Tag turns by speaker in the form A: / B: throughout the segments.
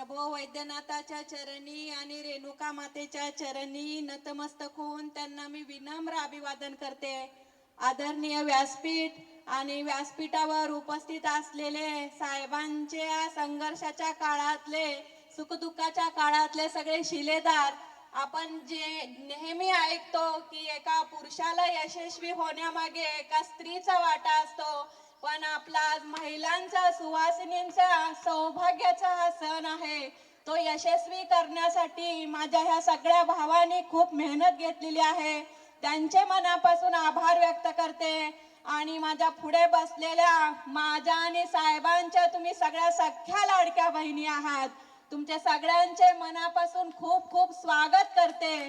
A: प्रभो वैद्यनाथाच्या चरणी आणि रेणुका मातेच्या चरणी नतमस्तक होऊन त्यांना मी विनम्र अभिवादन करते. आदरणीय व्यासपीठ आणि व्यासपीठावर उपस्थित असलेले साहेबांच्या संघर्षाच्या काळातले सुखदुःखाच्या काळातले सगळे शिलेदार आपण जे नेहमी ऐकतो की एका पुरुषाला यशस्वी होण्यामागे एका स्त्रीचा वाटा असतो पण आपला आज महिलांचा सुवासिनींचा सौभाग्याचा हा सण आहे. तो यशस्वी करण्यासाठी माझ्या ह्या सगळ्या भावांनी खूप मेहनत घेतलेली आहे. त्यांचे मनापासून आभार व्यक्त करते. आणि माझ्या पुढे बसलेल्या माझ्या आणि साहेबांच्या तुम्ही सगळ्या सख्या लाडक्या बहिणी आहात. तुमच्या सगळ्यांचे मनापासून खूप खूप स्वागत करते.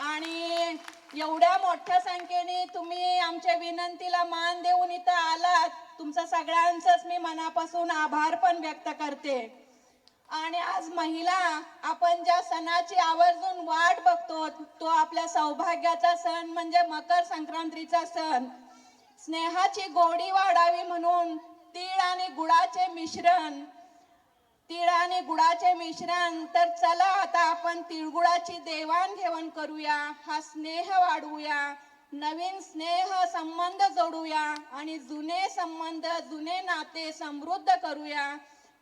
A: आणि एवढ्या मोठ्या संख्येने तुम्ही आमच्या विनंतीला मान देऊन इथं आलात. तुमचं सगळ्यांचाच मी मनापासून आभार पण व्यक्त करते. आणि आज महिला आपण ज्या सणाची आवर्जून वाट बघतो तो आपल्या सौभाग्याचा सण म्हणजे मकर संक्रांतीचा सण. स्नेहाची गोडी वाढावी म्हणून तीळ आणि गुळाचे मिश्रण तीळ आणि गुळाचे मिश्रण तर चला आता आपण तिळगुळाची देवाणघेवाण करूया हा स्नेह वाढवूया नवीन स्नेह संबंध जोडूया आणि जुने संबंध जुने नाते समृद्ध करूया.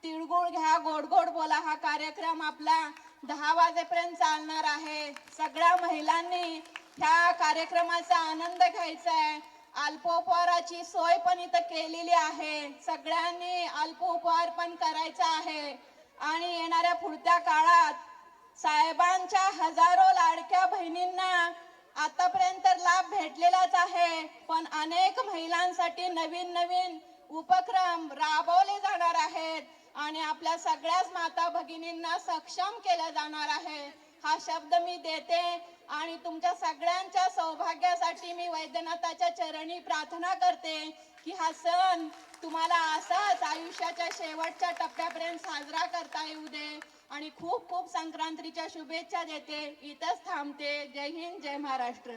A: तिळगुळ घ्या गोड गोड बोला हा कार्यक्रम आपला दहा वाजेपर्यंत चालणार आहे. सगळ्या महिलांनी ह्या कार्यक्रमाचा आनंद घ्यायचा आहे अल्पोपहाराची सोय पण इथं केलेली आहे. सगळ्यांनी अल्पोपहार पण करायचा आहे. आणि येणाऱ्या पुढच्या काळात साहेबांच्या हजारो लाडक्या बहिणींना आतापर्यंत लाभ भेटलेलाच आहे पण अनेक महिलांसाठी नवीन नवीन उपक्रम राबवले जाणार आहेत आणि आपल्या सगळ्याच माता भगिनींना सक्षम केलं जाणार आहे. हा शब्द मी देते आणि तुमच्या सगळ्यांच्या सौभाग्यासाठी मी वैद्यनाथाच्या चरणी प्रार्थना करते की हा सण तुम्हाला असाच आयुष्याच्या शेवटच्या टप्प्यापर्यंत साजरा करता येऊ दे आणि खूप खूप संक्रांतीच्या शुभेच्छा देते. इथंच थांबते. जय हिंद जय महाराष्ट्र.